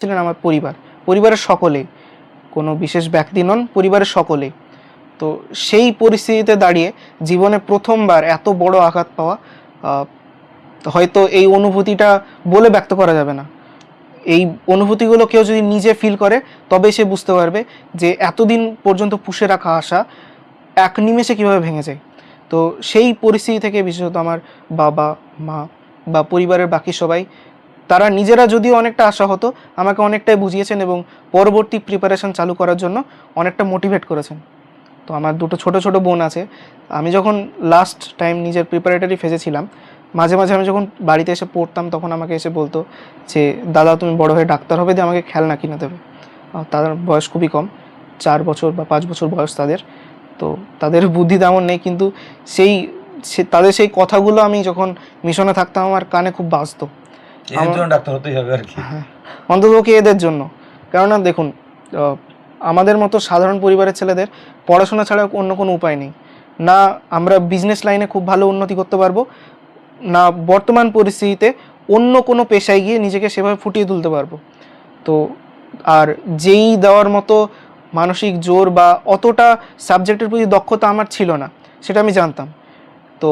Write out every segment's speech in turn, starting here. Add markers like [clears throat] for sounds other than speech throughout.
ছিলেন আমার পরিবার। পরিবারের সকলে, কোনো বিশেষ ব্যক্তি নন, পরিবারের সকলে। তো সেই পরিস্থিতিতে দাঁড়িয়ে জীবনে প্রথমবার এত বড় আঘাত পাওয়া হয়তো এই অনুভূতিটা বলে ব্যক্ত করা যাবে না। এই অনুভূতিগুলো কেউ যদি নিজে ফিল করে তবে সে বুঝতে পারবে যে এতদিন পর্যন্ত পুষে রাখা আশা এক নিমেষে কীভাবে ভেঙে যায়। তো সেই পরিস্থিতি থেকে বিশেষত আমার বাবা, মা বা পরিবারের বাকি সবাই তারা নিজেরা যদিও অনেকটা আশা হতো আমাকে অনেকটাই বুঝিয়েছেন এবং পরবর্তী প্রিপারেশন চালু করার জন্য অনেকটা মোটিভেট করেছেন। তো আমার দুটো ছোট ছোট বোন আছে, আমি যখন লাস্ট টাইম নিজের প্রিপারেটরি ফেজে ছিলাম, মাঝে মাঝে আমি যখন বাড়িতে এসে পড়তাম তখন আমাকে এসে বলতো যে, দাদা, তুমি বড় হয়ে ডাক্তার হবে, দিয়ে আমাকে খেলনা কিনে দেবে। তাদের বয়স খুবই কম, চার বছর বা পাঁচ বছর বয়স তাদের। তো তাদের বুদ্ধি তেমন নেই, কিন্তু সেই, সে- তাদের সেই কথাগুলো আমি যখন মিশনে থাকতাম, আমার কানে খুব বাজতো। এর জন্য ডাক্তার হতেই হবে আর কি। হ্যাঁ। অন্ততপক্ষে এদের জন্য। কেননা দেখুন আমাদের মতো সাধারণ পরিবারের ছেলেদের পড়াশোনা ছাড়া অন্য কোনো উপায় নেই। না আমরা বিজনেস লাইনে খুব ভালো উন্নতি করতে পারব না বর্তমান পরিস্থিতিতে অন্য কোনো পেশায় গিয়ে নিজেকে সেভাবে ফুটিয়ে তুলতে পারব। তো আর যেই দেওয়ার মতো মানসিক জোর বা অতটা সাবজেক্টের প্রতি দক্ষতা আমার ছিল না সেটা আমি জানতাম। তো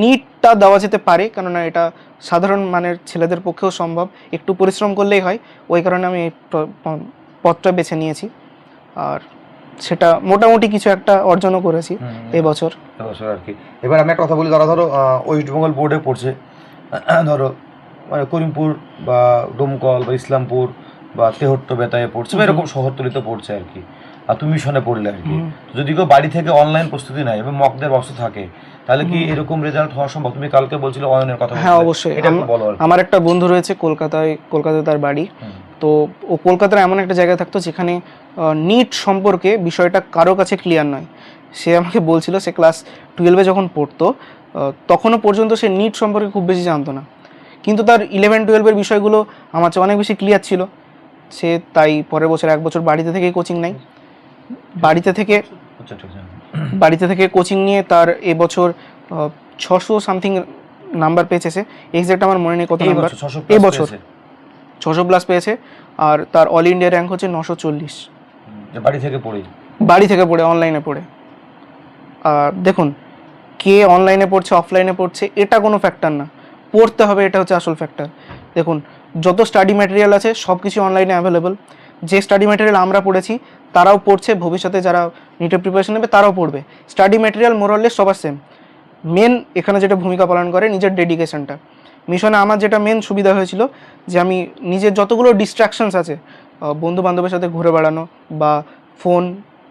নিটটা দেওয়া যেতে পারে কেননা এটা সাধারণ মানের ছেলেদের পক্ষেও সম্ভব। একটু পরিশ্রম করলেই হয় ওই কারণে আমি এই পথটা বেছে নিয়েছি। আর সেটা মোটামুটি কিছু একটা অর্জনও করেছি এবছর এবছর আর কি। এবার আমি একটা কথা বলি ধরো ধরো ওয়েস্ট বেঙ্গল বোর্ডে পড়ছে [clears throat] ধরো মানে করিমপুর বা ডোমকল বা ইসলামপুর বা তেহট্ট বেতায় পড়ছে বা এরকম শহরতলিতে পড়ছে আর কি। মিশনে পড়লে আর কি। যদি কেউ বাড়ি থেকে অনলাইন প্রস্তুতি নেয় এবং মকদের ব্যবস্থা থাকে তাহলে কি এরকম রেজাল্ট হওয়া সম্ভব? তুমি কালকে বলছিলে অনলাইনের কথা হ্যাঁ অবশ্যই। এটা বলো আমার একটা বন্ধু রয়েছে কলকাতায় কলকাতায় তার বাড়ি। তো ও কলকাতার এমন একটা জায়গায় থাকতো যেখানে নিট সম্পর্কে বিষয়টা কারও কাছে ক্লিয়ার নয়। সে আমাকে বলছিল সে ক্লাস টুয়েলভে যখন পড়তো তখনও পর্যন্ত সে নিট সম্পর্কে খুব বেশি জানতো না। কিন্তু তার ইলেভেন টুয়েলভের বিষয়গুলো আমার চেয়ে অনেক বেশি ক্লিয়ার ছিল। সে তাই পরের বছর এক বছর বাড়িতে থেকেই কোচিং নেয়। বাড়িতে থেকে আচ্ছা বাড়িতে থেকে কোচিং নিয়ে তার এবছর ছশো সামথিং নাম্বার পেয়েছে সে। এক্সাক্ট আমার মনে নেই কত নাম্বার বছর ছশো। প্লাস পেয়েছে। আর তার অল ইন্ডিয়া র্যাঙ্ক হচ্ছে নশো চল্লিশ। বাড়ি থেকে পড়ি। বাড়ি থেকে পড়ে অনলাইনে পড়ে। আর দেখুন কে অনলাইনে পড়ছে অফলাইনে পড়ছে এটা কোনো ফ্যাক্টর না। পড়তে হবে এটা হচ্ছে আসল ফ্যাক্টর দেখুন যত স্টাডি ম্যাটেরিয়াল আছে সব কিছু অনলাইনে অ্যাভেলেবল যে স্টাডি ম্যাটেরিয়াল আমরা পড়েছি তারাও পড়ছে ভবিষ্যতে যারা নিটের প্রিপারেশন নেবে তারাও পড়বে। স্টাডি ম্যাটেরিয়াল মোরাললেস সবার সেম মেন এখানে যেটা ভূমিকা পালন করে নিজের ডেডিকেশনটা মিশনে আমার যেটা মেন সুবিধা হয়েছিল যে আমি নিজের যতগুলো ডিস্ট্রাকশনস আছে বন্ধু বান্ধবের সাথে ঘুরে বেড়ানো বা ফোন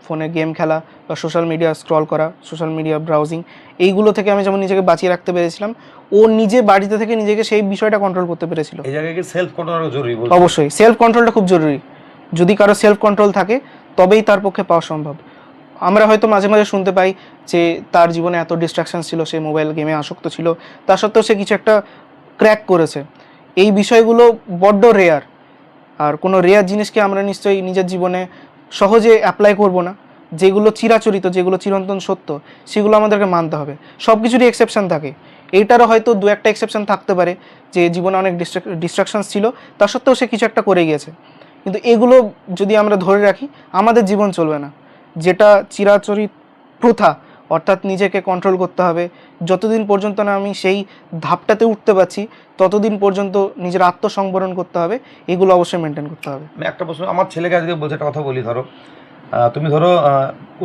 ফোনে গেম খেলা বা সোশ্যাল মিডিয়া স্ক্রল করা সোশ্যাল মিডিয়া ব্রাউজিং এইগুলো থেকে আমি যেমন নিজেকে বাঁচিয়ে রাখতে পেরেছিলাম ও নিজে বাড়িতে থেকে নিজেকে সেই বিষয়টা কন্ট্রোল করতে পেরেছিল। এই জায়গায় সেলফ কন্ট্রোল জরুরি অবশ্যই। সেলফ কন্ট্রোলটা খুব জরুরি। যদি কারও সেলফ কন্ট্রোল থাকে, তবেই তার পক্ষে পাওয়া সম্ভব। আমরা হয়তো মাঝে মাঝে শুনতে পাই যে তার জীবনে এত ডিস্ট্রাকশন ছিল, সে মোবাইল গেমে আসক্ত ছিল। তা সত্ত্বেও সে কিছু একটা ক্র্যাক করেছে। এই বিষয়গুলো বড্ড রেয়ার আর কোনো রেয়ার জিনিসকে আমরা নিশ্চয়ই নিজের জীবনে সহজে অ্যাপ্লাই করব না। যেগুলো চিরাচরিত, যেগুলো চিরন্তন সত্য, সেগুলো আমাদেরকে মানতে হবে। সব কিছুরই এক্সেপশান থাকে। এইটারও হয়তো দু একটা এক্সেপশান থাকতে পারে যে জীবনে অনেক ডিস্ট্রাকশনস ছিল। তা সত্ত্বেও সে কিছু একটা করে গিয়েছে। কিন্তু এগুলো যদি আমরা ধরে রাখি আমাদের জীবন চলবে না। যেটা চিরাচরিত প্রথা অর্থাৎ নিজেকে কন্ট্রোল করতে হবে। যতদিন পর্যন্ত না আমি সেই ধাপটাতে উঠতে পারছি ততদিন পর্যন্ত নিজের আত্মসংবরণ করতে হবে। এগুলো অবশ্যই মেনটেন করতে হবে। একটা প্রশ্ন আমার ছেলেকে আজকে বলছে একটা কথা বলি ধরো তুমি ধরো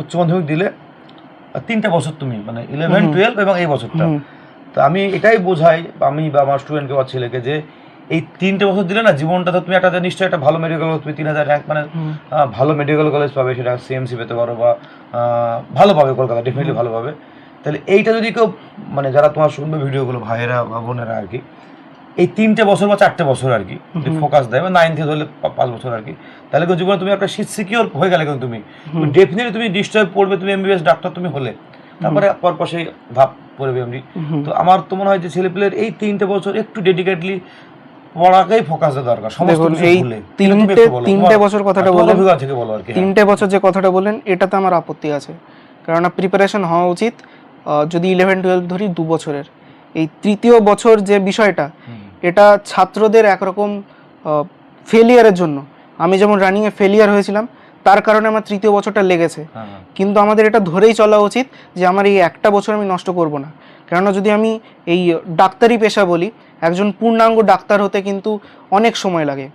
উচ্চ মাধ্যমিক দিলে তিনটা বছর তুমি মানে ইলেভেন টুয়েলভ এবং এই বছরটা। তো আমি এটাই বোঝাই আমি বা আমার স্টুডেন্টকে বা ছেলেকে যে এই তিনটে বছর দিলে না জীবনটা তো তুমি একটা নিশ্চয়ই একটা ভালো মেডিকেল তুমি তিন হাজার র্যাঙ্ক মানে ভালো মেডিকেল কলেজ পাবে সেটা সিএমসি পেতে পারো বা ভালো পাবে কলকাতা ডেফিনেটলি ভালো পাবে তাহলে এইটা যদি কেউ মানে যারা তোমার শুনবে ভিডিওগুলো ভাইয়েরা বা বোনেরা আর কি এই তিনটে বছর বা চারটে বছর আর কি যদি ফোকাস দেয় বা নাইন থেকে ধরলে পাঁচ বছর আর কি তাহলে কিন্তু জীবনে তুমি একটা শীত সিকিওর হয়ে গেলে কিন্তু তুমি। ডেফিনেটলি তুমি ডিস্টার্ব পড়বে তুমি এমবিবিএস ডাক্তার তুমি হলে। তারপরে পরপর সেই ভাব পড়বে এমনি তো আমার তো মনে হয় যে ছেলেপেলের এই তিনটে বছর একটু ডেডিকেটলি পড়াকেই ফোকাস দরকার দেখুন, এই তিনটে তিনটে বছর কথাটা বললেন। থেকে বলো আর কি হ্যাঁ। তিনটে বছর যে কথাটা বললেন এটাতে আমার আপত্তি আছে। কেননা প্রিপারেশন হওয়া উচিত। যদি ইলেভেন টুয়েলভ ধরি দু বছরের। এই তৃতীয় বছর যে বিষয়টা এটা ছাত্রদের একরকম ফেলিয়ারের জন্য। আমি যেমন রানিংয়ে ফেলিয়ার হয়েছিলাম তার কারণে আমার তৃতীয় বছরটা লেগেছে। হ্যাঁ। কিন্তু আমাদের এটা ধরেই চলা উচিত যে আমার এই একটা বছর আমি নষ্ট করব না। কেননা যদি আমি এই ডাক্তারি পেশা বলি, একজন পূর্ণাঙ্গ ডাক্তার হতে কিন্তু অনেক সময় লাগে।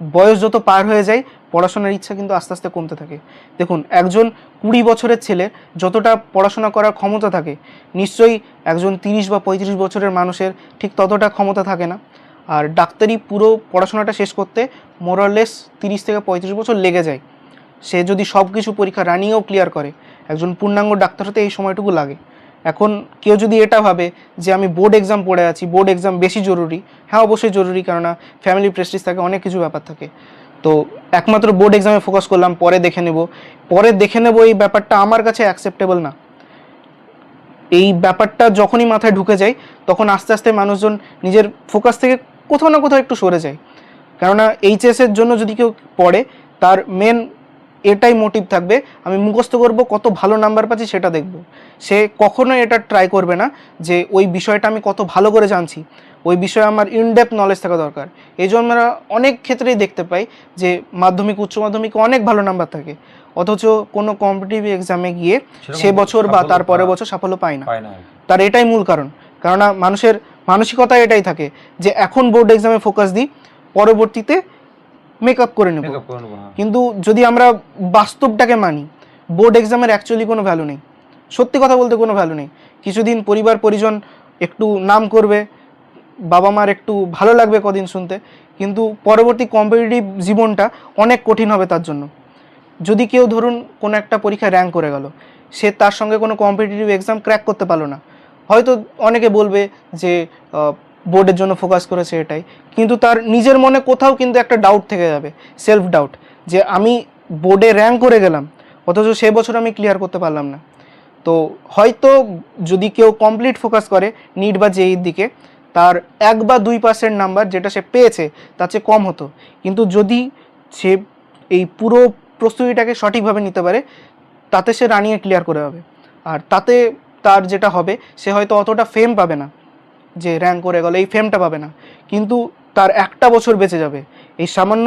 বয়স যত পার হয়ে যায়, পড়াশোনার ইচ্ছা কিন্তু আস্তে আস্তে কমতে থাকে। দেখুন, একজন কুড়ি বছরের ছেলে যতটা পড়াশোনা করার ক্ষমতা থাকে, নিশ্চয়ই একজন তিরিশ বা পঁয়ত্রিশ বছরের মানুষের ঠিক ততটা ক্ষমতা থাকে না। আর ডাক্তারি পুরো পড়াশোনাটা শেষ করতে মোরালেস তিরিশ থেকে পঁয়ত্রিশ বছর লেগে যায়। সে যদি সব কিছু পরীক্ষা রানিংয়েও ক্লিয়ার করে, একজন পূর্ণাঙ্গ ডাক্তার হতে এই সময়টুকু লাগে। এখন কেউ যদি এটা ভাবে যে আমি বোর্ড এক্সাম পড়ে আছি বোর্ড এক্সাম বেশি জরুরি হ্যাঁ অবশ্যই জরুরি, কেননা ফ্যামিলি প্রেস্টিজ থাকে, অনেক কিছু ব্যাপার থাকে। তো একমাত্র বোর্ড এক্সামে ফোকাস করলাম, পরে দেখে নেব। পরে দেখে নেব এই ব্যাপারটা আমার কাছে অ্যাকসেপ্টেবল না। এই ব্যাপারটা যখনই মাথায় ঢুকে যায়, তখন আস্তে আস্তে মানুষজন নিজের ফোকাস থেকে কোথাও না কোথাও একটু সরে যায়। কেননা এইচএসের জন্য যদি কেউ পড়ে, তার মেন এটাই মোটিভ থাকবে। আমি মুখস্থ করব কত ভালো নাম্বার পাচ্ছি সেটা দেখব। সে কখনোই এটা ট্রাই করবে না যে ওই বিষয়টা আমি কত ভালো করে জানছি। ওই বিষয়ে আমার ইনডেপ নলেজ থাকা দরকার। এই জন্য আমরা অনেক ক্ষেত্রেই দেখতে পাই যে মাধ্যমিক উচ্চ মাধ্যমিকে অনেক ভালো নাম্বার থাকে। অথচ কোনো কম্পিটিটিভ এক্সামে গিয়ে সে বছর বা তার পরের বছর সাফল্য পায় না। তার এটাই মূল কারণ। কেননা মানুষের মানসিকতা এটাই থাকে যে এখন বোর্ড এক্সামে ফোকাস দিই পরবর্তীতে মেকআপ করে নেব। করে নেব, হ্যাঁ। কিন্তু যদি আমরা বাস্তবটাকে মানি বোর্ড এক্সামের অ্যাকচুয়ালি কোনো ভ্যালু নেই। সত্যি কথা বলতে কোনো ভ্যালু নেই। কিছুদিন পরিবার পরিজন একটু নাম করবে বাবা মার একটু ভালো লাগবে কদিন শুনতে কিন্তু পরবর্তী কম্পিটিটিভ জীবনটা অনেক কঠিন হবে তার জন্য। যদি কেউ ধরুন কোনো একটা পরীক্ষায় র্যাঙ্ক করে গেল সে তার সঙ্গে কোনো কম্পিটিটিভ এক্সাম ক্র্যাক করতে পারল না। হয়তো অনেকে বলবে যে বোর্ডের জন্য ফোকাস করেছে এটাই। কিন্তু তার নিজের মনে কোথাও কিন্তু একটা ডাউট থেকে যাবে সেলফ ডাউট যে আমি বোর্ডে র্যাঙ্ক করে গেলাম, অথচ সে বছর আমি ক্লিয়ার করতে পারলাম না। তো হয়তো যদি কেউ কমপ্লিট ফোকাস করে নিট বা জেইর দিকে, তার এক বা দুই পার্সেন্ট নাম্বার যেটা সে পেয়েছে, তার চেয়ে কম হতো। কিন্তু যদি সে এই পুরো প্রস্তুতিটাকে সঠিকভাবে নিতে পারে, তাতে সে রানিয়ে ক্লিয়ার করে হবে আর তাতে তার যেটা হবে, সে হয়তো অতটা ফেম পাবে না। যে র্যাঙ্ক করে গেল এই ফেমটা পাবে না। কিন্তু তার একটা বছর বেঁচে যাবে। এই সামান্য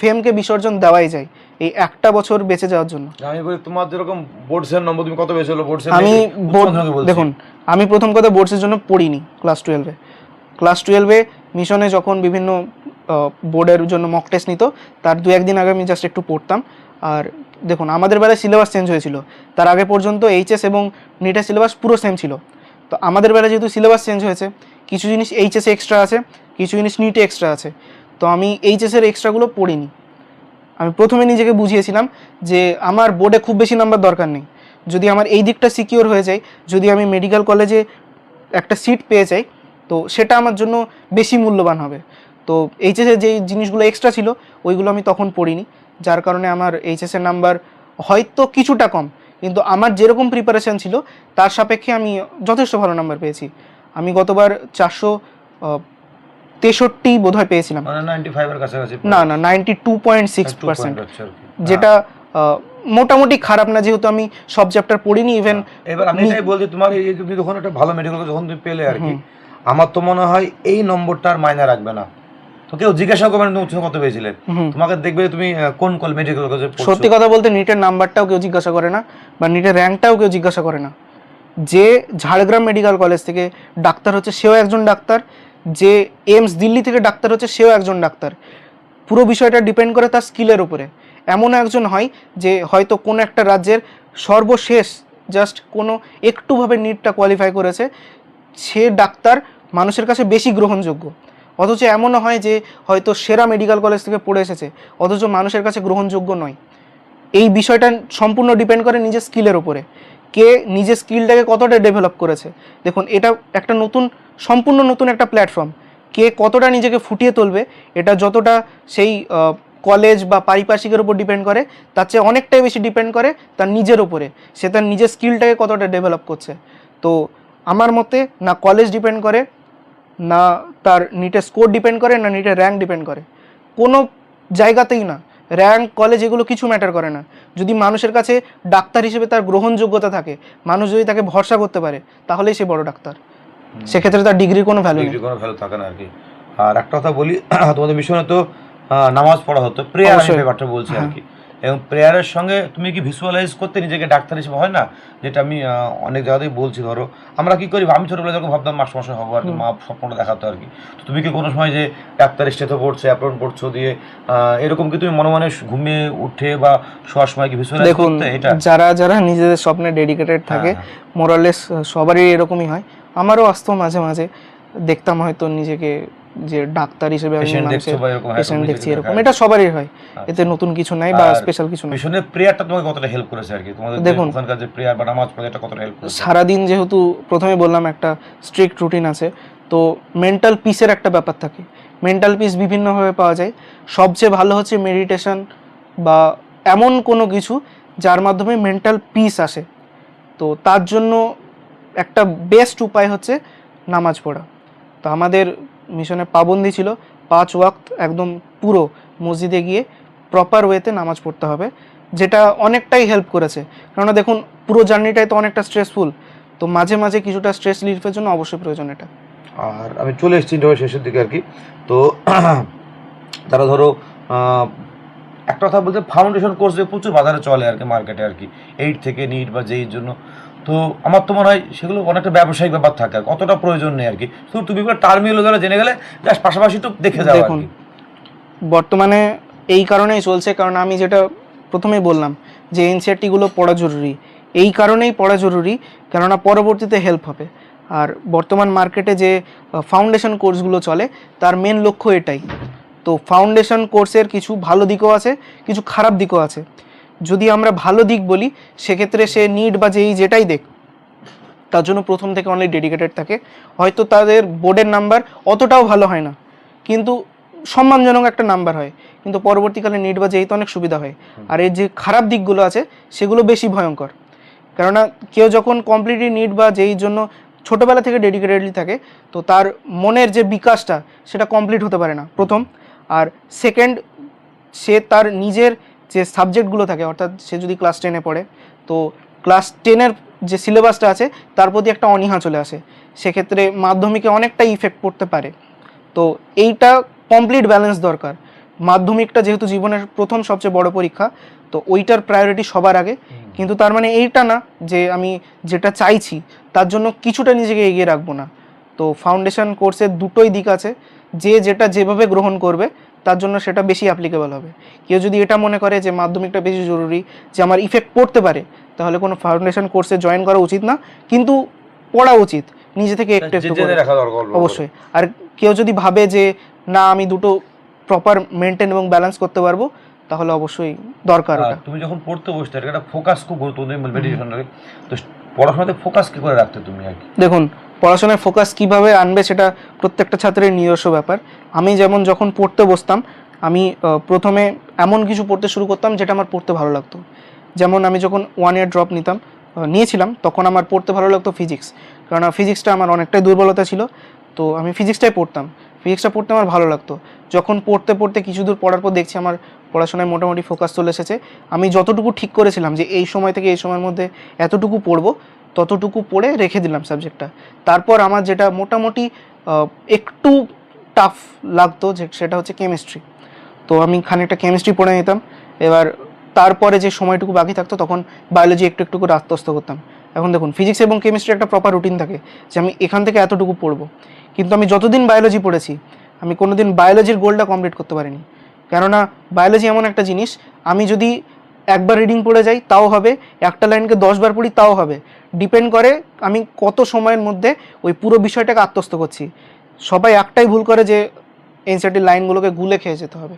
ফেমকে বিসর্জন দেওয়াই যায় এই একটা বছর বেঁচে যাওয়ার জন্য। আমি বলি তোমার যেরকম বোর্ডসের নম্বর তুমি কত পেয়েছ বোর্ড সেল আমি দেখুন আমি প্রথম কথা বোর্ডসের জন্য পড়িনি ক্লাস টুয়েলভে ক্লাস টুয়েলভে মিশনে যখন বিভিন্ন বোর্ডের জন্য মক টেস্ট নিত তার দু একদিন আগে আমি জাস্ট একটু পড়তাম। আর দেখুন আমাদের বেলায় সিলেবাস চেঞ্জ হয়েছিল। তার আগে পর্যন্ত এইচএস এবং নিটের সিলেবাস পুরো সেম ছিল। তো আমাদের বেলায় যেহেতু সিলেবাস চেঞ্জ হয়েছে, কিছু জিনিস এইচএসে এক্সট্রা আছে, কিছু জিনিস নিটে এক্সট্রা আছে, তো আমি এইচএসের এক্সট্রাগুলো পড়িনি। আমি প্রথমে নিজেকে বুঝিয়েছিলাম যে আমার বোর্ডে খুব বেশি নাম্বার দরকার নেই। যদি আমার এই দিকটা সিকিওর হয়ে যায়, যদি আমি মেডিকেল কলেজে একটা সিট পেয়ে যাই, তো সেটা আমার জন্য বেশি মূল্যবান হবে। তো এইচএসের যে জিনিসগুলো এক্সট্রা ছিল, ওইগুলো আমি তখন পড়িনি, যার কারণে আমার এইচএসের নাম্বার হয়তো কিছুটা কম কিন্তু আমার যেরকম প্রিপারেশন ছিল তার সাপেক্ষে আমি যথেষ্ট ভালো নাম্বার পেয়েছি। আমি গতবার চারশো তেষট্টি বোধহয় পেয়েছিলাম। মানে 95 এর কাছাকাছি না না ninety two point six percent. যেটা মোটামুটি খারাপ না যেহেতু আমি সব চ্যাপ্টার পড়িনি ইভেন হ্যাঁ। এবার আমি এটাই বলছি তোমার এই তুমি যখন একটা ভালো মেডিকেল যখন তুমি পেলে আর কি আমার তো মনে হয় এই নম্বরটা আর মাইনে রাখবে না। তো কেউ জিজ্ঞাসা করবে না তুমি কত পেয়েছিলে? তোমাকে দেখবে তুমি কোন কল মেডিকেল কলেজে সত্যি কথা বলতে নিটের নাম্বারটাও কেউ জিজ্ঞাসা করে না বা নিটের র্যাঙ্কটাও কেউ জিজ্ঞাসা করে না। যে ঝাড়গ্রাম মেডিকেল কলেজ থেকে ডাক্তার হচ্ছে সেও একজন ডাক্তার। যে এমস দিল্লি থেকে ডাক্তার হচ্ছে সেও একজন ডাক্তার। পুরো বিষয়টা ডিপেন্ড করে তার স্কিলের উপরে। এমন একজন হয় যে হয়তো কোনো একটা রাজ্যের সর্বশেষ জাস্ট কোনো একটুভাবে নিটটা কোয়ালিফাই করেছে সে ডাক্তার মানুষের কাছে বেশি গ্রহণযোগ্য। অথচ এমনও হয় যে হয়তো সেরা মেডিকেল কলেজ থেকে পড়ে এসেছে, অথচ মানুষের কাছে গ্রহণযোগ্য নয়। এই বিষয়টা সম্পূর্ণ ডিপেন্ড করে নিজের স্কিলের উপরে। কে নিজের স্কিলটাকে কতটা ডেভেলপ করেছে? দেখুন, এটা একটা নতুন, সম্পূর্ণ নতুন একটা প্ল্যাটফর্ম কে কতটা নিজেকে ফুটিয়ে তুলবে, এটা যতটা সেই কলেজ বা পারিপার্শ্বিকের উপর ডিপেন্ড করে, তার চেয়ে অনেকটাই বেশি ডিপেন্ড করে তার নিজের উপরে। সে তার নিজের স্কিলটাকে কতটা ডেভেলপ করছে। তো, আমার মতে না কলেজ ডিপেন্ড করে না তার নিটের স্কোর ডিপেন্ড করে না নিটের র্যাঙ্ক ডিপেন্ড করে। কোনো জায়গাতেই না। র্যাঙ্ক কলেজ এগুলো কিছু ম্যাটার করে না। যদি মানুষের কাছে ডাক্তার হিসেবে তার গ্রহণযোগ্যতা থাকে মানুষ যদি তাকে ভরসা করতে পারে তাহলেই সে বড় ডাক্তার। সেক্ষেত্রে তার ডিগ্রির কোনো ভ্যালু নেই। ডিগ্রি কোনো ভ্যালু থাকে না আর কি। আর একটা কথা বলি [clears throat] তোমাদের মিশনে তো নামাজ পড়া হতো। প্রেয়ার ব্যাপারটা বলছি আর হ্যাঁ। কি। এবং প্রেয়ারের সঙ্গে তুমি কি ভিজুয়ালাইজ করতে নিজেকে ডাক্তার হিসেবে হয় না? যেটা আমি অনেক জায়গাতেই বলছি ধরো আমরা কি করি? আমি ছোটবেলা যখন ভাবতাম মাস মাসে হব আর কি মা স্বপ্নটা দেখাতো আর কি। তো তুমি কি কোনো সময় যে ডাক্তার স্টেথো পড়ছো অ্যাপ্রন পড়ছো দিয়ে এরকম কি তুমি মনে মনে ঘুমিয়ে উঠে বা শোয়ার সময় কি ভিজুয়ালাইজ দেখুন করতে এটা? যারা যারা নিজেদের স্বপ্নে ডেডিকেটেড থাকে হ্যাঁ, মোরালেস সবারই এরকমই হয়। আমারও আসতো মাঝে মাঝে দেখতাম হয়তো নিজেকে যে ডাক্তার হিসেবে আমি পেশেন্ট দেখছ এরকম পেশেন্ট দেখছি এরকম। এটা সবারই হয়। আচ্ছা। এতে নতুন কিছু নাই বা স্পেশাল কিছু নাই। মিশনের প্রেয়ারটা তোমাকে কতটা হেল্প করেছে আর কি? তোমাদের দেখুন। ওখানকার যে প্রেয়ার বা নামাজ পড়ে এটা কতটা হেল্প করেছে? সারাদিন যেহেতু প্রথমে বললাম একটা স্ট্রিক্ট রুটিন আছে তো মেন্টাল পিসের একটা ব্যাপার থাকে। মেন্টাল পিস বিভিন্নভাবে পাওয়া যায়। সবচেয়ে ভালো হচ্ছে মেডিটেশন বা এমন কোনো কিছু যার মাধ্যমে মেন্টাল পিস আসে। তো তার জন্য একটা বেস্ট উপায় হচ্ছে নামাজ পড়া। তো আমাদের মিশনে পাবন্দি ছিল। পাঁচ ওয়াক্ত একদম পুরো মসজিদে গিয়ে প্রপার ওয়েতে নামাজ পড়তে হবে, যেটা অনেকটাই হেল্প করেছে। কেননা দেখুন, পুরো জার্নিটাই তো অনেকটা স্ট্রেসফুল তো মাঝে মাঝে কিছুটা স্ট্রেস রিলিফের জন্য অবশ্যই প্রয়োজন এটা। আর আমি চলে এসেছি ইন্টারভিউ শেষের দিকে আর কি। তো [clears throat] তারা ধরো একটা কথা বলতে ফাউন্ডেশন কোর্স যে প্রচুর বাজারে চলে আর কি মার্কেটে আর কি। এইট থেকে নিট বা যেই জন্য। তো আমার তো মনে হয় সেগুলো অনেকটা ব্যবসায়িক ব্যাপার থাকে অতটা প্রয়োজন নেই আর কি। শুধু তুমি টার্মিনাল দ্বারা জেনে গেলে জাস্ট পাশাপাশি তো দেখে যাও দেখুন, বর্তমানে এই কারণেই চলছে কারণ আমি যেটা প্রথমেই বললাম যে এনসিআরটিগুলো পড়া জরুরি। এই কারণেই পড়া জরুরি কেননা পরবর্তীতে হেল্প হবে। আর বর্তমান মার্কেটে যে ফাউন্ডেশন কোর্সগুলো চলে তার মেন লক্ষ্য এটাই। তো ফাউন্ডেশন কোর্সের কিছু ভালো দিকও আছে কিছু খারাপ দিকও আছে। যদি আমরা ভালো দিক বলি সেক্ষেত্রে সে নিট বা যেই যেটাই দেখ তার জন্য প্রথম থেকে অনেক ডেডিকেটেড থাকে। হয়তো তাদের বোর্ডের নাম্বার অতটাও ভালো হয় না কিন্তু সম্মানজনক একটা নাম্বার হয়। কিন্তু পরবর্তীকালে নিট বা যেই তো অনেক সুবিধা হয়। আর এর যে খারাপ দিকগুলো আছে সেগুলো বেশি ভয়ঙ্কর। কেননা কেউ যখন কমপ্লিটলি নিট বা যেই জন্য ছোটোবেলা থেকে ডেডিকেটেডলি থাকে তো তার মনের যে বিকাশটা সেটা কমপ্লিট হতে পারে না প্রথম। আর সেকেন্ড সে তার নিজের যে সাবজেক্টগুলো থাকে অর্থাৎ সে যদি ক্লাস টেনে পড়ে তো ক্লাস টেনের যে সিলেবাসটা আছে তার প্রতি একটা অনীহা চলে আসে। সেক্ষেত্রে মাধ্যমিকে অনেকটা ইফেক্ট পড়তে পারে। তো এইটা কমপ্লিট ব্যালেন্স দরকার। মাধ্যমিকটা যেহেতু জীবনের প্রথম সবচেয়ে বড় পরীক্ষা তো ওইটার প্রায়োরিটি সবার আগে। কিন্তু তার মানে এইটা না যে আমি যেটা চাইছি তার জন্য কিছুটা নিজেকে এগিয়ে রাখব না। তো ফাউন্ডেশন কোর্সের দুটোই দিক আছে। যে যেটা যেভাবে গ্রহণ করবে তার জন্য সেটা বেশি অ্যাপ্লিকেবল হবে। কেউ যদি এটা মনে করে যে মাধ্যমিকটা বেশি জরুরি যে আমার ইফেক্ট পড়তে পারে তাহলে কোনো ফাউন্ডেশন কোর্সে জয়েন করা উচিত না কিন্তু পড়া উচিত নিজে থেকে একটু একটু। অবশ্যই। আর কেউ যদি ভাবে যে না আমি দুটো প্রপার মেনটেন এবং ব্যালেন্স করতে পারব তাহলে অবশ্যই দরকার ওটা। তুমি যখন পড়তে বসতে একটা ফোকাস খুব গুরুত্বপূর্ণ মেডিটেশনটাকে তো পড়াশোনাতে ফোকাস কি করে রাখতে তুমি আর কি? দেখুন পড়াশোনায় ফোকাস কীভাবে আনবে সেটা প্রত্যেকটা ছাত্রের নিজস্ব ব্যাপার। আমি যেমন যখন পড়তে বসতাম, আমি প্রথমে এমন কিছু পড়তে শুরু করতাম যেটা আমার পড়তে ভালো লাগতো। যেমন আমি যখন ওয়ান ইয়ার ড্রপ নিতাম নিয়েছিলাম, তখন আমার পড়তে ভালো লাগতো ফিজিক্স কারণ ফিজিক্সটা আমার অনেকটাই দুর্বলতা ছিল। তো আমি ফিজিক্সটাই পড়তাম। ফিজিক্সটা পড়তে আমার ভালো লাগতো। যখন পড়তে পড়তে কিছু দূর পড়ার পর দেখছি আমার পড়াশোনায় মোটামুটি ফোকাস চলে এসেছে। আমি যতটুকু ঠিক করেছিলাম যে এই সময় থেকে এই সময়ের মধ্যে এতটুকু পড়ব ততটুকু পড়ে রেখে দিলাম সাবজেক্টটা তারপর আমার যেটা মোটামুটি একটু টাফ লাগতো যে সেটা হচ্ছে কেমিস্ট্রি তো আমি খানিকটা কেমিস্ট্রি পড়ে নিতাম। এবার তারপরে যে সময়টুকু বাকি থাকতো তখন বায়োলজি একটু একটু করে করতাম। এখন দেখুন ফিজিক্স এবং কেমিস্ট্রি একটা প্রপার রুটিন থাকে যে আমি এখান থেকে এতটুকু পড়ব। কিন্তু আমি যতদিন বায়োলজি পড়েছি, আমি কোনোদিন বায়োলজির গোলটা কমপ্লিট করতে পারিনি। কেননা বায়োলজি এমন একটা জিনিস, আমি যদি একবার রিডিং পড়ে যাই, তাও হবে। একটা লাইনকে দশবার পড়ি, তাও হবে। ডিপেন্ড করে আমি কত সময়ের মধ্যে ওই পুরো বিষয়টাকে আত্মস্থ করছি। সবাই একটাই ভুল করে যে এনসিআরটির লাইনগুলোকে গুলে খেয়ে যেতে হবে।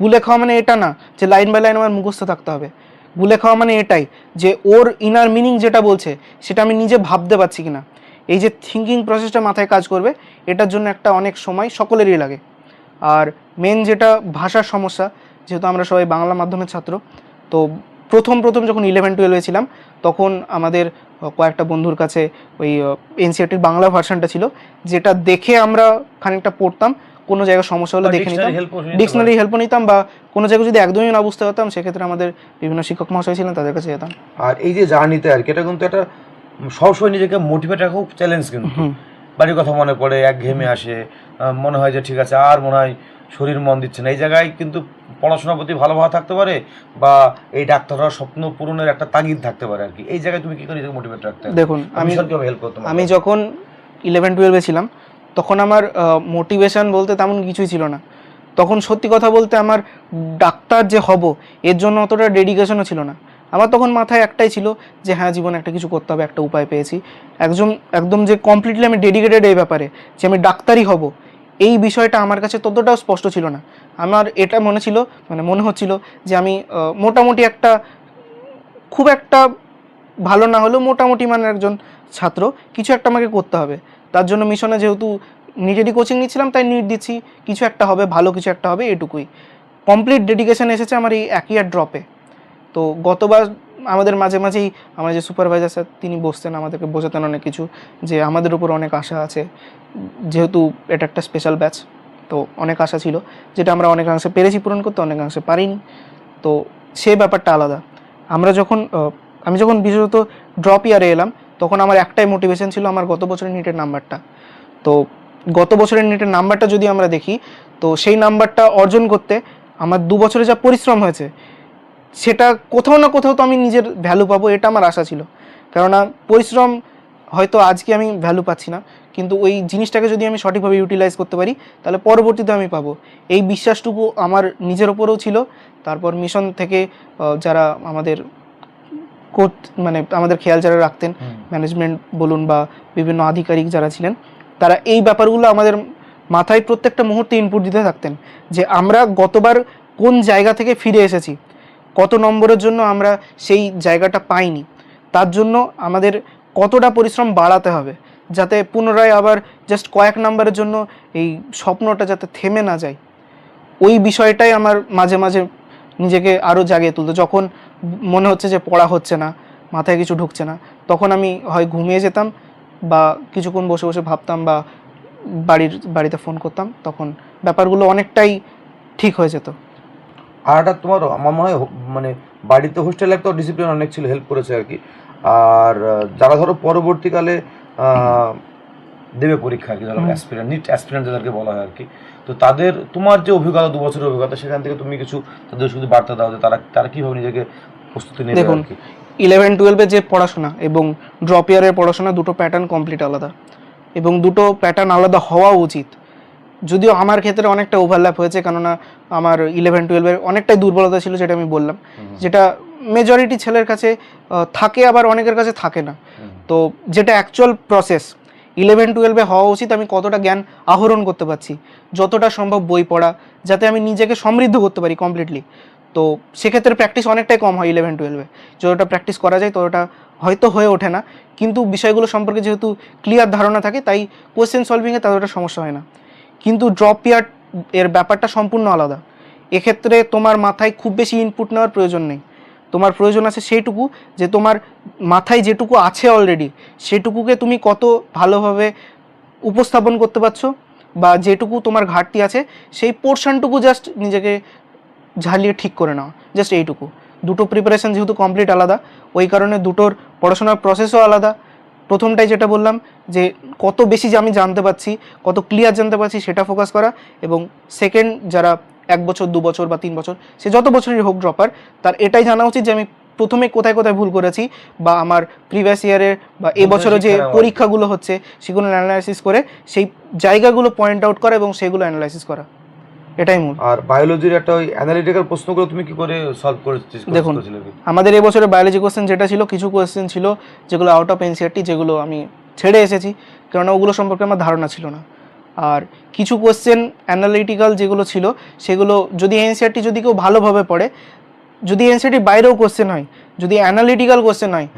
গুলে খাওয়া মানে এটা না, যে লাইন বাই লাইন আমার মুখস্থ থাকতে হবে। গুলে খাওয়া মানে এটাই, যে ওর ইনার মিনিং যেটা বলছে, সেটা আমি নিজে ভাবতে পারছি কিনা। এই যে থিঙ্কিং প্রসেসটা মাথায় কাজ করবে, এটার জন্য একটা অনেক সময় সকলেরই লাগে। আর মেন যেটা ভাষার সমস্যা, যেহেতু আমরা সবাই বাংলা মাধ্যমের ছাত্র তো প্রথম প্রথম যখন ইলেভেন টুয়েলভে ছিলাম তখন আমাদের কয়েকটা বন্ধুর কাছে ওই এনসিআরটির বাংলা ভার্সানটা ছিল যেটা দেখে আমরা খানিকটা পড়তাম কোনো জায়গায় সমস্যা হলে দেখে নিতাম ডিকশনারি হেল্প নিতাম বা কোনো জায়গায় যদি একদমই না বুঝতে পারতাম সেক্ষেত্রে আমাদের বিভিন্ন শিক্ষক মহাশয় ছিলেন তাদের কাছে যেতাম। আর এই যে জার্নিতে আর কি এটা কিন্তু একটা সবসময় নিজেকে মোটিভেট রাখা খুব চ্যালেঞ্জ কিন্তু বাড়ির কথা মনে পড়ে এক ঘেমে আসে মনে হয় যে ঠিক আছে আর মনে হয় শরীর মন দিচ্ছে না। এই জায়গায় কিন্তু পড়াশোনার প্রতি ভালো ভালোভাবে থাকতে পারে বা এই ডাক্তার হওয়ার স্বপ্ন পূরণের একটা তাগিদ থাকতে পারে আর কি। এই জায়গায় তুমি কি করে নিজেকে মোটিভেট রাখতে? দেখুন আমি কীভাবে হেল্প করতে আমি যখন ইলেভেন টুয়েলভে ছিলাম তখন আমার মোটিভেশন বলতে তেমন কিছুই ছিল না। তখন সত্যি কথা বলতে আমার ডাক্তার যে হব এর জন্য অতটা ডেডিকেশনও ছিল না। আমার তখন মাথায় একটাই ছিল যে হ্যাঁ জীবনে একটা কিছু করতে হবে একটা উপায় পেয়েছি। একদম একদম যে কমপ্লিটলি আমি ডেডিকেটেড এই ব্যাপারে যে আমি ডাক্তারই হব এই বিষয়টা আমার কাছে ততটাও স্পষ্ট ছিল না। আমার এটা মনে ছিল মানে মনে হচ্ছিল যে আমি মোটামুটি একটা, খুব একটা ভালো না হলেও মোটামুটি মানে একজন ছাত্র, কিছু একটা আমাকে করতে হবে। তার জন্য মিশনে যেহেতু নিজেরই কোচিং নিচ্ছিলাম, তাই নিট দিচ্ছি, কিছু একটা হবে, ভালো কিছু একটা হবে, এটুকুই। কমপ্লিট ডেডিকেশন এসেছে আমার এই এক ইয়ার ড্রপে তো গতবার আমাদের মাঝে মাঝেই আমার যে সুপারভাইজার স্যার তিনি বসতেন আমাদেরকে বোঝাতেন অনেক কিছু যে আমাদের উপর অনেক আশা আছে। যেহেতু এটা একটা স্পেশাল ব্যাচ তো অনেক আশা ছিল। যেটা আমরা অনেকাংশে পেরেছি, পূরণ করতে অনেকাংশে পারিনি। তো সে ব্যাপারটা আলাদা। আমরা যখন আমি যখন বিশেষত ড্রপ ইয়ারে এলাম, তখন আমার একটাই মোটিভেশন ছিল আমার গত বছরের নিটের নাম্বারটা তো গত বছরের নিটের নাম্বারটা যদি আমরা দেখি, তো সেই নাম্বারটা অর্জন করতে আমার দু বছরে যা পরিশ্রম হয়েছে সেটা কোথাও না কোথাও তো আমি নিজের ভ্যালু পাবো এটা আমার আশা ছিল। কেননা পরিশ্রম হয়তো আজকে আমি ভ্যালু পাচ্ছি না কিন্তু ওই জিনিসটাকে যদি আমি সঠিকভাবে ইউটিলাইজ করতে পারি তাহলে পরবর্তীতে আমি পাবো। এই বিশ্বাসটুকু আমার নিজের ওপরেও ছিল। তারপর মিশন থেকে যারা আমাদের কোচ মানে আমাদের খেয়াল যারা রাখতেন ম্যানেজমেন্ট বলুন বা বিভিন্ন আধিকারিক যারা ছিলেন তারা এই ব্যাপারগুলো আমাদের মাথায় প্রত্যেকটা মুহূর্তে ইনপুট দিতে থাকতেন যে আমরা গতবার কোন জায়গা থেকে ফিরে এসেছি। কত নম্বরের জন্য আমরা সেই জায়গাটা পাইনি, তার জন্য আমাদের কতটা পরিশ্রম বাড়াতে হবে, যাতে পুনরায় আবার জাস্ট কয়েক নম্বরের জন্য এই স্বপ্নটা যাতে থেমে না যায়। ওই বিষয়টাই আমার মাঝে মাঝে নিজেকে আরও জাগিয়ে তুলতো, যখন মনে হচ্ছে যে পড়া হচ্ছে না, মাথায় কিছু ঢুকছে না, তখন আমি হয় ঘুমিয়ে যেতাম বা কিছুক্ষণ বসে বসে ভাবতাম বা বাড়ির, বাড়িতে ফোন করতাম, তখন ব্যাপারগুলো অনেকটাই ঠিক হয়ে যেত। আর একটা তোমার আমার মনে হয় মানে বাড়িতে হোস্টেল লাইফ তো ডিসিপ্লিন অনেক ছিল হেল্প করেছে আর কি। আর যারা ধরো পরবর্তীকালে দেবে পরীক্ষা আর কি ধরো। অ্যাসপিরেন্ট নিট অ্যাসপিরেন্ট যাদেরকে বলা হয় আর কি। তো তাদের তোমার যে অভিজ্ঞতা দু বছরের অভিজ্ঞতা সেখান থেকে তুমি কিছু তাদের শুধু বার্তা দাও যে তারা তারা কীভাবে নিজেকে প্রস্তুতি নেবে দেখুন, ইলেভেন টুয়েলভের যে পড়াশোনা এবং ড্রপ ইয়ারের পড়াশোনা দুটো প্যাটার্ন কমপ্লিট আলাদা। এবং দুটো প্যাটার্ন আলাদা হওয়া উচিত। যদিও আমার ক্ষেত্রে অনেকটা ওভারল্যাপ হয়েছে কেননা আমার ইলেভেন টুয়েলভের অনেকটাই দুর্বলতা ছিল যেটা আমি বললাম। যেটা মেজরিটি ছেলের কাছে থাকে আবার অনেকের কাছে থাকে না। তো যেটা অ্যাকচুয়াল প্রসেস ইলেভেন টুয়েলভে হওয়া উচিত আমি কতটা জ্ঞান আহরণ করতে পারছি যতটা সম্ভব বই পড়া যাতে আমি নিজেকে সমৃদ্ধ করতে পারি কমপ্লিটলি তো সেক্ষেত্রে প্র্যাকটিস অনেকটাই কম হয় ইলেভেন টুয়েলভে যতটা প্র্যাকটিস করা যায় ততটা হয়তো হয়ে ওঠে না। কিন্তু বিষয়গুলো সম্পর্কে যেহেতু ক্লিয়ার ধারণা থাকে তাই কোয়েশ্চেন সলভিংয়ে ততটা সমস্যা হয় না। কিন্তু ড্রপ ইয়ার এর ব্যাপারটা সম্পূর্ণ আলাদা। এক্ষেত্রে তোমার মাথায় খুব বেশি ইনপুট নেওয়ার প্রয়োজন নেই। তোমার প্রয়োজন আছে সেইটুকু যে তোমার মাথায় যেটুকু আছে অলরেডি সেটুকুকে তুমি কত ভালোভাবে উপস্থাপন করতে পারছ বা যেটুকু তোমার ঘাটতি আছে, সেই পোর্শনটুকু জাস্ট নিজেকে ঝালিয়ে ঠিক করে নাও জাস্ট এইটুকু। দুটো প্রিপারেশন যেহেতু কমপ্লিট আলাদা, ওই কারণে দুটোর পড়াশোনার প্রসেসও আলাদা প্রথমটাই যেটা বললাম যে কত বেশি যে আমি জানতে পারছি কত ক্লিয়ার জানতে পারছি সেটা ফোকাস করা এবং সেকেন্ড যারা এক বছর দু বছর বা তিন বছর সে যত বছরই হোক ড্রপার তার এটাই জানা উচিত যে আমি প্রথমে কোথায় কোথায় ভুল করেছি বা আমার প্রিভিয়াস ইয়ারের বা এবছরে যে পরীক্ষাগুলো হচ্ছে সেগুলো অ্যানালাইসিস করে সেই জায়গাগুলো পয়েন্ট আউট করা এবং সেগুলো অ্যানালাইসিস করা। এটাই মূল। আর বায়োলজির একটা ওই অ্যানালিটিক্যাল প্রশ্নগুলো তুমি কি করে সলভ করেছিস দেখুন? আমাদের এবছরে বায়োলজি কোশ্চেন যেটা ছিল কিছু কোশ্চেন ছিল যেগুলো আউট অফ এনসিআরটি যেগুলো আমি ছেড়ে এসেছি কেননা ওগুলো সম্পর্কে আমার ধারণা ছিল না। আর কিছু কোশ্চেন অ্যানালিটিক্যাল যেগুলো ছিল সেগুলো যদি এনসিআরটি যদি কেউ ভালোভাবে পড়ে যদি এনসিআরটির বাইরেও কোশ্চেন হয় যদি অ্যানালিটিক্যাল কোশ্চেন হয়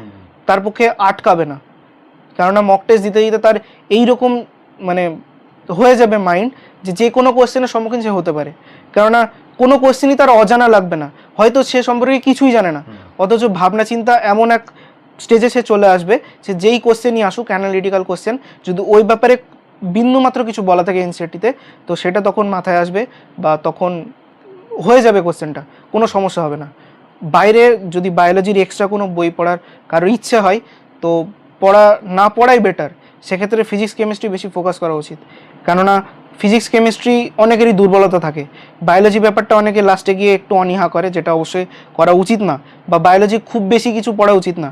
তার পক্ষে আটকাবে না। কেননা মক টেস্ট দিতে দিতে তার এই রকম মানে হয়ে যাবে মাইন্ড যে যে কোনো কোয়েশ্চেনের সম্মুখীন সে হতে পারে। কেননা কোনো কোয়েশ্চেনই তার অজানা লাগবে না। হয়তো সে সম্পর্কে কিছুই জানে না। অথচ ভাবনা চিন্তা এমন এক স্টেজে সে চলে আসবে সে যেই কোশ্চেনই আসুক অ্যানালিটিক্যাল কোশ্চেন যদি ওই ব্যাপারে বিন্দু মাত্র কিছু বলা থাকে এনসিআরটিতে তো সেটা তখন মাথায় আসবে বা তখন হয়ে যাবে কোশ্চেনটা কোনো সমস্যা হবে না। বাইরে যদি বায়োলজির এক্সট্রা কোনো বই পড়ার কারোর ইচ্ছে হয় তো পড়া না পড়াই বেটার সেক্ষেত্রে ফিজিক্স কেমিস্ট্রি বেশি ফোকাস করা উচিত। কেননা ফিজিক্স কেমিস্ট্রি অনেকেরই দুর্বলতা থাকে। বায়োলজি ব্যাপারটা অনেকে লাস্টে গিয়ে একটু অনীহা করে যেটা অবশ্যই করা উচিত না বা বায়োলজি খুব বেশি কিছু পড়া উচিত না।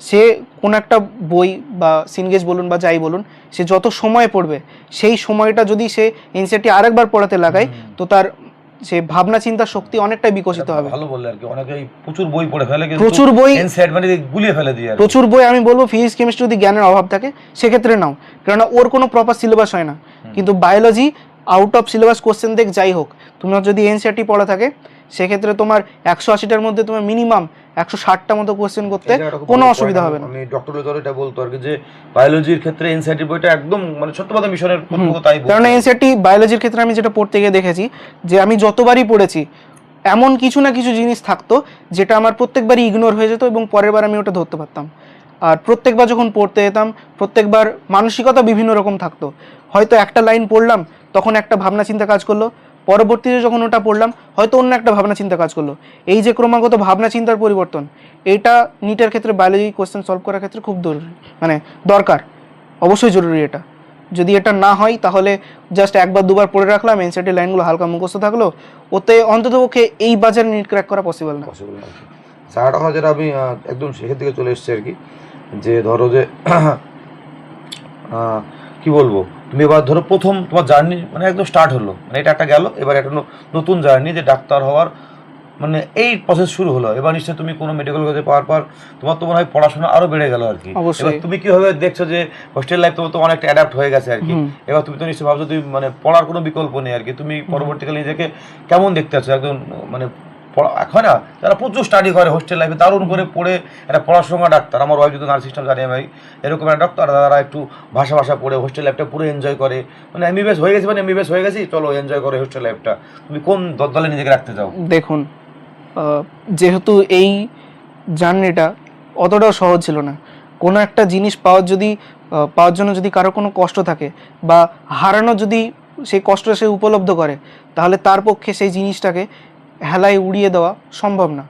সে কোনো একটা বই বা সিনগেজ বলুন বা যাই বলুন সে যত সময় পড়বে সেই সময়টা যদি সে এনসিআরটি আরেকবার পড়াতে লাগায় তো তার সে ভাবনা চিন্তা শক্তি অনেকটাই বিকশিত হবে। ভালো বললে আর কি অনেকে প্রচুর বই পড়ে ফেলে কিন্তু প্রচুর বই এনসিআর মানে গুলিয়ে ফেলে দিয়ে আর প্রচুর বই আমি বলব ফিজিক্স কেমিস্ট্রি যদি জ্ঞানের অভাব থাকে সেক্ষেত্রে নাও। কেননা ওর কোনো প্রপার সিলেবাস হয় না। কিন্তু biology out of syllabus question দেখ যাই হোক তোমার যদি এনসিআরটি পড়া থাকে সেক্ষেত্রে তোমার একশো আশিটার মধ্যে তোমার মিনিমাম একশো ষাটটা মতো কোশ্চেন করতে কোনো অসুবিধা হবে না। আমি ডক্টর লোজার এটা বলতো আর কি যে বায়োলজির ক্ষেত্রে এনসিআরটি বইটা একদম মানে সত্যবাদী মিশনের তাই কারণ এনসিআরটি বায়োলজির ক্ষেত্রে আমি যেটা পড়তে গিয়ে দেখেছি যে আমি যতবারই পড়েছি এমন কিছু না কিছু জিনিস থাকতো যেটা আমার প্রত্যেকবারই ইগনোর হয়ে যেত এবং পরের বার আমি ওটা ধরতে পারতাম। আর প্রত্যেকবার যখন পড়তে যেতাম প্রত্যেকবার মানসিকতা বিভিন্ন রকম থাকতো। হয়তো একটা লাইন পড়লাম তখন একটা ভাবনা চিন্তা কাজ করল পরবর্তীতে যখন ওটা পড়লাম, হয়তো অন্য একটা ভাবনা চিন্তা কাজ করল। এই যে ক্রমাগত ভাবনা চিন্তার পরিবর্তন এইটা নিটের ক্ষেত্রে বায়োলজি কোয়েশ্চেন সলভ করার ক্ষেত্রে খুব জরুরি মানে দরকার। অবশ্যই জরুরি এটা। যদি এটা না হয়, তাহলে জাস্ট একবার দুবার পড়ে রাখলাম এনসিআরটি লাইনগুলো হালকা মুখস্থ থাকল, ওতে অন্ততপক্ষে এই বাজার নিট ক্র্যাক করা পসিবল না। পসিবল কথা যেটা আমি একদম শেষের দিকে চলে এসেছি আর কি, যে ধরো যে [clears throat] কি বলব? তুমি এবার ধরো প্রথম তোমার জার্নি মানে একদম স্টার্ট হলো। মানে এটা একটা গেল এবার একটা নতুন জার্নি যে ডাক্তার হওয়ার মানে এই প্রসেস শুরু হলো। এবার নিশ্চয়ই তুমি কোনো মেডিকেল কলেজে পাওয়ার পর তোমার তো মনে হয় পড়াশোনা আরও বেড়ে গেল আর কি। এবার তুমি কীভাবে দেখছ যে হোস্টেল লাইফ তোমার তো অনেকটা অ্যাডাপ্ট হয়ে গেছে আর কি। এবার তুমি তো নিশ্চয়ই ভাবছ তুমি মানে পড়ার কোনো বিকল্প নেই আর কি। তুমি পরবর্তীকালে নিজেকে কেমন দেখতে আছো? একদম মানে এখন না, যারা প্রচুর স্টাডি করে হোস্টেল লাইফে দারুণ করে পড়ে, একটা পড়াশোনা ডাক্তার, আমার ওয়াইফ যদি নার্স জানি আমি এরকম একটা ডাক্তার তারা একটু ভাষা ভাষা পড়ে হোস্টেল লাইফটা পুরো এনজয় করে। মানে এম এমবিবিএস হয়ে গেছি মানে এম এমবিবিএস হয়ে গেছি, চলো এনজয় করে হোস্টেল লাইফটা তুমি কোন দলে নিজেকে রাখতে চাও? দেখুন যেহেতু এই জার্নিটা অতটাও সহজ ছিল না। কোনো একটা জিনিস পাওয়ার যদি পাওয়ার জন্য যদি কারও কোনো কষ্ট থাকে, বা হারানো যদি সেই কষ্ট সে উপলব্ধ করে, তাহলে তার পক্ষে সেই জিনিসটাকে হেলায় উড়িয়ে দেওয়া সম্ভব না।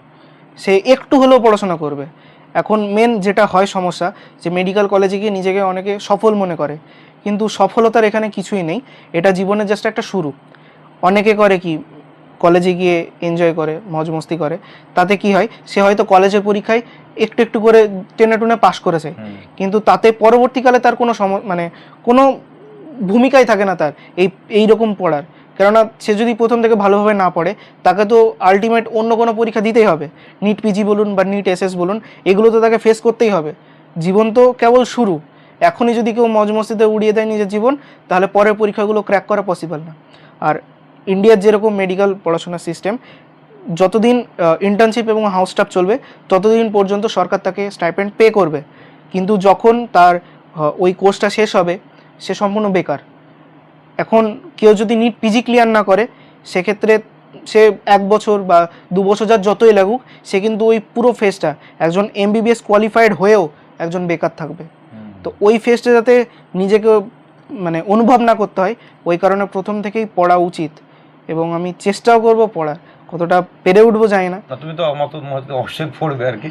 সে একটু হলেও পড়াশোনা করবে। এখন মেন যেটা হয় সমস্যা যে মেডিকেল কলেজে গিয়ে নিজেকে অনেকে সফল মনে করে। কিন্তু সফলতার এখানে কিছুই নেই। এটা জীবনের জাস্ট একটা শুরু। অনেকে করে কি কলেজে গিয়ে এনজয় করে মজ মস্তি করে। তাতে কি হয় সে হয়তো কলেজের পরীক্ষায় একটু একটু করে টেনে টুনে পাশ করেছে। কিন্তু তাতে পরবর্তীকালে তার কোনো সম মানে কোনো ভূমিকাই থাকে না তার এই এই রকম পড়ার। কেননা সে যদি প্রথম থেকে ভালোভাবে না পড়ে, তাকে তো আলটিমেট অন্য কোনো পরীক্ষা দিতেই হবে। নিট পিজি বলুন বা নিট এসএস বলুন, এগুলো তো তাকে ফেস করতেই হবে। জীবন তো কেবল শুরু। এখনই যদি কেউ মজ মস্তিতে উড়িয়ে দেয় নিজের জীবন, তাহলে পরের পরীক্ষাগুলো ক্র্যাক করা পসিবল না। আর ইন্ডিয়ার যেরকম মেডিকেল পড়াশোনার সিস্টেম যতদিন ইন্টার্নশিপ এবং হাউস স্টাফ চলবে, ততদিন পর্যন্ত সরকার তাকে স্টাইপেন্ড পে করবে। কিন্তু যখন তার ওই কোর্সটা শেষ হবে, সে সম্পূর্ণ বেকার। এখন কেউ যদি নিট পিজি ক্লিয়ার না করে সেক্ষেত্রে সে এক বছর বা দু বছর যার যতই লাগুক সে কিন্তু ওই পুরো ফেজটা একজন এমবিবিএস কোয়ালিফাইড হয়েও একজন বেকার থাকবে। তো ওই ফেজটা যাতে নিজেকে মানে অনুভব না করতে হয় ওই কারণে প্রথম থেকেই পড়া উচিত এবং আমি চেষ্টাও করব পড়ার। কতটা পেরে উঠবো জানি না। তুমি তো আমার তো অবশ্যই পড়বে আর কি।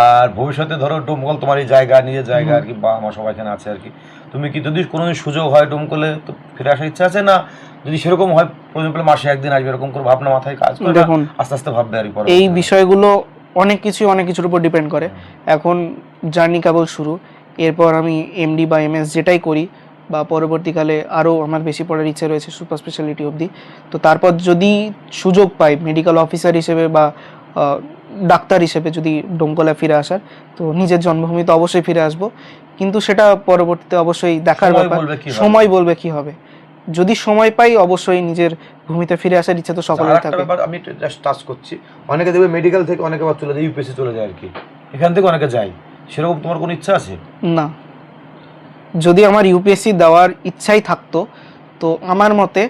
আর ভবিষ্যতে ধরো ডোমকল তোমার এই জায়গা নিজের জায়গা আর কি বা আমার সবাই এখানে আছে আর কি। তুমি কি যদি কোনো সুযোগ হয় ডোমকলে তো ফিরে আসার ইচ্ছা আছে না? যদি সেরকম হয় প্রয়োজন মাসে একদিন আসবে এরকম করে ভাবনা মাথায় কাজ করে দেখুন আস্তে আস্তে ভাববে আর কি এই বিষয়গুলো অনেক কিছু অনেক কিছুর উপর ডিপেন্ড করে। এখন জার্নি কেবল শুরু। এরপর আমি এমডি বা এমএস যেটাই করি বা পরবর্তীকালে আরও আমার বেশি পড়ার ইচ্ছে রয়েছে সুপার স্পেশালিটি অবধি। তো তারপর যদি সুযোগ পাই মেডিকেল অফিসার হিসেবে বা ডাক্তার হিসেবে যদি ডোমকলা ফিরে আসার তো নিজের জন্মভূমিতে অবশ্যই ফিরে আসব। কিন্তু সেটা পরবর্তীতে অবশ্যই দেখার ব্যাপার। সময় বলবে কি হবে? যদি সময় পাই অবশ্যই নিজের ভূমিতে ফিরে আসার ইচ্ছা তো আর সকলের থাকে আমি জাস্ট টাচ করছি। অনেকে দেখবে মেডিকেল থেকে অনেকে আবার চলে যায় ইউপিএসসি চলে যায় আর কি। এখান থেকে অনেকে যায়। সেরকম তোমার কোনো ইচ্ছা আছে? না। যদি আমার ইউপিএসসি দেওয়ার ইচ্ছাই থাকতো তো আমার মতে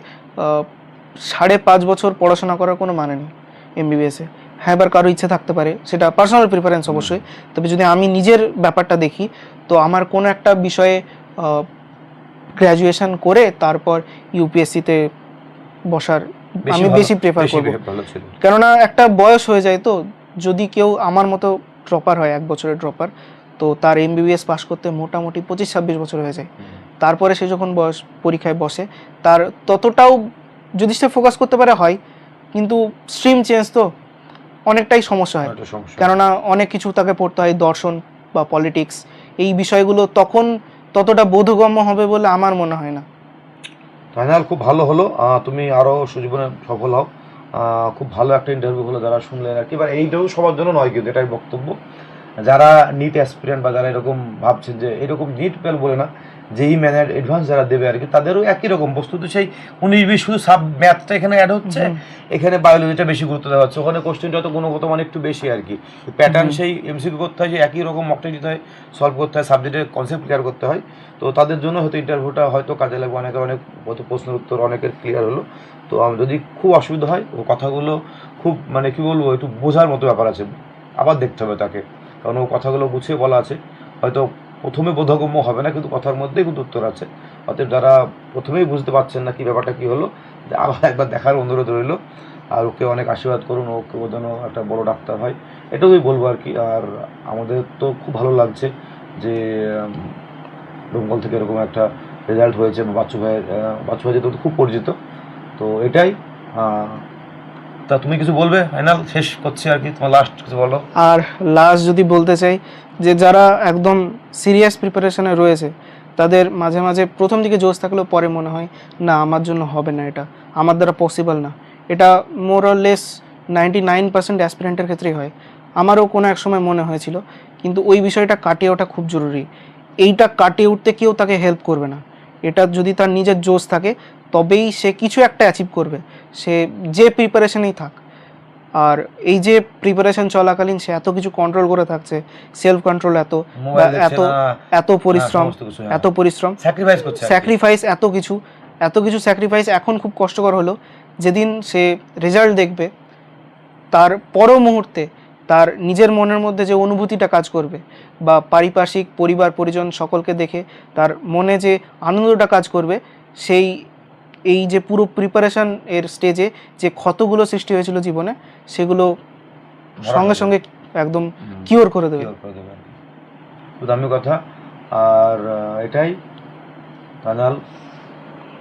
সাড়ে পাঁচ বছর পড়াশোনা করার কোনো মানে নেই এমবিবিএসে হ্যাঁ এবার কারও ইচ্ছে থাকতে পারে সেটা পার্সোনাল প্রিফারেন্স অবশ্যই তবে যদি আমি নিজের ব্যাপারটা দেখি তো আমার কোনো একটা বিষয়ে গ্র্যাজুয়েশন করে তারপর ইউপিএসসিতে বসার আমি বেশি প্রেফার করব। কেননা একটা বয়স হয়ে যায় তো যদি কেউ আমার মতো ড্রপার হয় এক বছরের ড্রপার তো তার এমবিবিএস পাস করতে মোটামুটি পঁচিশ ছাব্বিশ বছর হয়ে যায়। তারপরে সে যখন বয়স পরীক্ষায় বসে তার ততটাও যদি সে ফোকাস করতে পারে হয়। কিন্তু স্ট্রিম চেঞ্জ তো অনেকটাই সমস্যা হয়। কেননা অনেক কিছু তাকে পড়তে হয় দর্শন বা পলিটিক্স এই বিষয়গুলো তখন ততটা বোধগম্য হবে বলে আমার মনে হয় না। ফাইনাল খুব ভালো হলো। তুমি আরও সুজীবনে সফল হও। খুব ভালো একটা ইন্টারভিউ হলো যারা শুনলেন আর কি। এবার এইটাও সবার জন্য নয় কিন্তু এটাই বক্তব্য। যারা নিট অ্যাসপিরিয়েন্ট বা যারা এরকম ভাবছেন যে এরকম নিট পেল বলে না যেই ম্যানের অ্যাডভান্স যারা দেবে আর কি তাদেরও একই রকম বস্তু। তো সেই উনিশ বিশ শুধু সাব ম্যাথটা এখানে অ্যাড হচ্ছে এখানে বায়োলজিটা বেশি গুরুত্ব দেওয়া হচ্ছে। ওখানে কোশ্চেনটা তো গুণগত মান একটু বেশি আর কি। প্যাটার্ন সেই এমসিকিউ করতে হয় যে একই রকম মকটা দিতে হয় সলভ করতে হয় সাবজেক্টের কনসেপ্ট ক্লিয়ার করতে হয়। তো তাদের জন্য হয়তো ইন্টারভিউটা হয়তো কাজে লাগবে। অনেকের অনেক হয়তো প্রশ্নের উত্তর অনেকের ক্লিয়ার হলো। তো আম- যদি খুব অসুবিধা হয় ও কথাগুলো খুব মানে কি বলব একটু বোঝার মতো ব্যাপার আছে। আবার দেখতে হবে তাকে। কারণ ও কথাগুলো গুছিয়ে বলা আছে। হয়তো প্রথমে বোধগম্য হবে না কিন্তু কথার মধ্যেই কিন্তু উত্তর আছে। অতএব যারা প্রথমেই বুঝতে পারছেন না কি ব্যাপারটা কী হলো আবার একবার দেখার অনুরোধ রইল। আর ওকে অনেক আশীর্বাদ করুন ওকে ও যেন একটা বড় ডাক্তার হয় এটাই বলব আর কি। আর আমাদের তো খুব ভালো লাগছে যে উম, দমকল থেকে এরকম একটা রেজাল্ট হয়েছে বাচ্চু ভাইয়ের বাচ্চু ভাই যেহেতু খুব পরিচিত তো এটাই তা তুমি কিছু বলবে? ফাইনাল, শেষ করছি আর কি, তোমার লাস্ট কিছু বলো। আর লাস্ট যদি বলতে চাই, যে যারা একদম সিরিয়াস প্রিপারেশনে রয়েছে, তাদের মাঝে মাঝে প্রথম দিকে জোশ থাকলেও পরে মনে হয়, না, আমার জন্য হবে না এটা। আমার দ্বারা পসিবল না। এটা more less ninety nine percent অ্যাসপিরেন্টের ক্ষেত্রেই হয়। আমারও কোনো এক সময় মনে হয়েছিল, কিন্তু ওই বিষয়টা কাটিয়ে ওঠা খুব জরুরি। এইটা কাটিয়ে উঠতে কেউ তাকে হেল্প করবে না। এটা যদি তার নিজের জোশ থাকে তবেই সে কিছু একটা অ্যাচিভ করবে। সে যে প্রিপারেশনেই থাক। আর এই যে প্রিপারেশন চলাকালীন সে এত কিছু কন্ট্রোল করে থাকছে সেলফ কন্ট্রোল এত এত এত পরিশ্রম এত পরিশ্রম। স্যাক্রিফাইস করছে স্যাক্রিফাইস এত কিছু এত কিছু স্যাক্রিফাইস এখন খুব কষ্টকর হলো। যেদিন সে রেজাল্ট দেখবে তার পর মুহূর্তে তার নিজের মনের মধ্যে যে অনুভূতিটা কাজ করবে বা পারিপার্শ্বিক পরিবার পরিজন সকলকে দেখে তার মনে যে আনন্দটা কাজ করবে সেই এই যে পুরো প্রিপারেশন এর স্টেজে যে ক্ষতগুলো সৃষ্টি হয়েছিল জীবনে সেগুলো সঙ্গে সঙ্গে একদম কিওর করে দেবে। দামি কথা। আর এটাই। ফাইনাল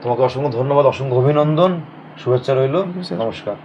তোমাকে অসংখ্য ধন্যবাদ অসংখ্য অভিনন্দন। শুভেচ্ছা রইল. নমস্কার।